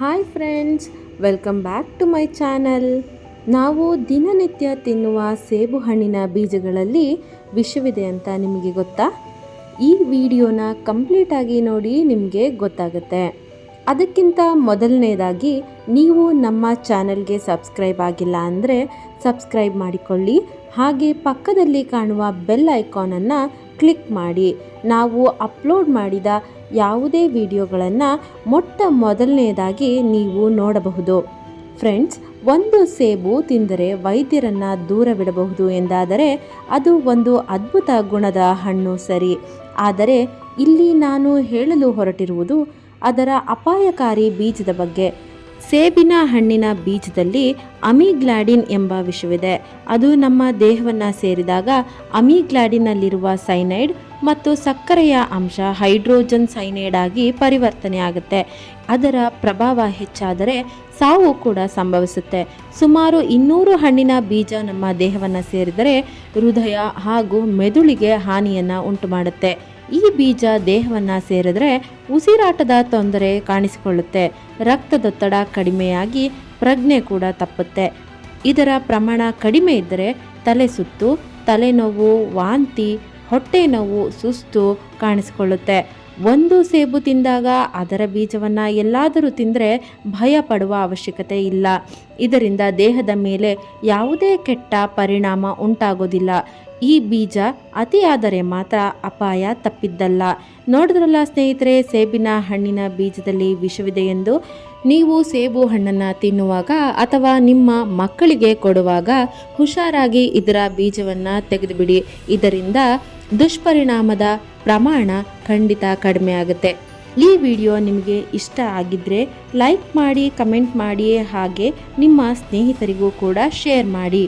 Hi friends, welcome back to my channel. ನಾವು ದಿನನಿತ್ಯ ತಿನ್ನುವ ಸೇಬು ಹಣ್ಣಿನ ಬೀಜಗಳಲ್ಲಿ ವಿಷವಿದೆ ಅಂತ ನಿಮಗೆ ಗೊತ್ತಾ? ಈ ವಿಡಿಯೋನ ಕಂಪ್ಲೀಟಾಗಿ ನೋಡಿ ನಿಮಗೆ ಗೊತ್ತಾಗುತ್ತೆ. ಅದಕ್ಕಿಂತ ಮೊದಲನೇದಾಗಿ, ನೀವು ನಮ್ಮ ಚಾನಲ್ಗೆ ಸಬ್ಸ್ಕ್ರೈಬ್ ಆಗಿಲ್ಲ ಅಂದರೆ ಸಬ್ಸ್ಕ್ರೈಬ್ ಮಾಡಿಕೊಳ್ಳಿ. ಹಾಗೆ ಪಕ್ಕದಲ್ಲಿ ಕಾಣುವ ಬೆಲ್ ಐಕಾನನ್ನು ಕ್ಲಿಕ್ ಮಾಡಿ ನಾವು ಅಪ್ಲೋಡ್ ಮಾಡಿದ ಯಾವುದೇ ವಿಡಿಯೋಗಳನ್ನು ಮೊಟ್ಟ ಮೊದಲನೆಯದಾಗಿ ನೀವು ನೋಡಬಹುದು. ಫ್ರೆಂಡ್ಸ್ ಒಂದು ಸೇಬು ತಿಂದರೆ ವೈದ್ಯರನ್ನು ದೂರವಿಡಬಹುದು ಎಂದಾದರೆ ಅದು ಒಂದು ಅದ್ಭುತ ಗುಣದ ಹಣ್ಣು ಸರಿ. ಆದರೆ ಇಲ್ಲಿ ನಾನು ಹೇಳಲು ಹೊರಟಿರುವುದು ಅದರ ಅಪಾಯಕಾರಿ ಬೀಜದ ಬಗ್ಗೆ. ಸೇಬಿನ ಹಣ್ಣಿನ ಬೀಜದಲ್ಲಿ ಅಮಿಗ್ಲಾಡಿನ್ ಎಂಬ ವಿಷವಿದೆ. ಅದು ನಮ್ಮ ದೇಹವನ್ನು ಸೇರಿದಾಗ ಅಮಿಗ್ಲಾಡಿನಲ್ಲಿರುವ ಸೈನೈಡ್ ಮತ್ತು ಸಕ್ಕರೆಯ ಅಂಶ ಹೈಡ್ರೋಜನ್ ಸೈನೈಡ್ ಆಗಿ ಪರಿವರ್ತನೆ ಆಗುತ್ತೆ. ಅದರ ಪ್ರಭಾವ ಹೆಚ್ಚಾದರೆ ಸಾವು ಕೂಡ ಸಂಭವಿಸುತ್ತೆ. ಸುಮಾರು ಇನ್ನೂರು ಹಣ್ಣಿನ ಬೀಜ ನಮ್ಮ ದೇಹವನ್ನು ಸೇರಿದರೆ ಹೃದಯ ಹಾಗೂ ಮೆದುಳಿಗೆ ಹಾನಿಯನ್ನು ಉಂಟು ಮಾಡುತ್ತೆ ಈ ಬೀಜ ದೇಹವನ್ನು ಸೇರಿದರೆ ಉಸಿರಾಟದ ತೊಂದರೆ ಕಾಣಿಸಿಕೊಳ್ಳುತ್ತೆ. ರಕ್ತದೊತ್ತಡ ಕಡಿಮೆಯಾಗಿ ಪ್ರಜ್ಞೆ ಕೂಡ ತಪ್ಪುತ್ತೆ. ಇದರ ಪ್ರಮಾಣ ಕಡಿಮೆ ಇದ್ದರೆ ತಲೆ ಸುತ್ತು, ತಲೆನೋವು, ವಾಂತಿ ಹೊಟ್ಟೆ ನೋವು, ಸುಸ್ತು ಕಾಣಿಸಿಕೊಳ್ಳುತ್ತೆ. ಒಂದು ಸೇಬು ತಿಂದಾಗ ಅದರ ಬೀಜವನ್ನು ಎಲ್ಲಾದರೂ ತಿಂದರೆ ಭಯ ಪಡುವ ಅವಶ್ಯಕತೆ ಇಲ್ಲ. ಇದರಿಂದ ದೇಹದ ಮೇಲೆ ಯಾವುದೇ ಕೆಟ್ಟ ಪರಿಣಾಮ ಉಂಟಾಗೋದಿಲ್ಲ. ಈ ಬೀಜ ಅತಿಯಾದರೆ ಮಾತ್ರ ಅಪಾಯ ತಪ್ಪಿದ್ದಲ್ಲ. ನೋಡಿದ್ರಲ್ಲ ಸ್ನೇಹಿತರೆ, ಸೇಬಿನ ಹಣ್ಣಿನ ಬೀಜದಲ್ಲಿ ವಿಷವಿದೆ ಎಂದು ನೀವು ಸೇಬು ಹಣ್ಣನ್ನು ತಿನ್ನುವಾಗ ಅಥವಾ ನಿಮ್ಮ ಮಕ್ಕಳಿಗೆ ಕೊಡುವಾಗ ಹುಷಾರಾಗಿ ಇದರ ಬೀಜವನ್ನು ತೆಗೆದುಬಿಡಿ. ಇದರಿಂದ ದುಷ್ಪರಿಣಾಮದ ಪ್ರಮಾಣ ಖಂಡಿತ ಕಡಿಮೆ ಆಗುತ್ತೆ. ಈ ವಿಡಿಯೋ ನಿಮಗೆ ಇಷ್ಟ ಆಗಿದ್ದರೆ ಲೈಕ್ ಮಾಡಿ, ಕಮೆಂಟ್ ಮಾಡಿ ಹಾಗೆ ನಿಮ್ಮ ಸ್ನೇಹಿತರಿಗೂ ಕೂಡ ಶೇರ್ ಮಾಡಿ.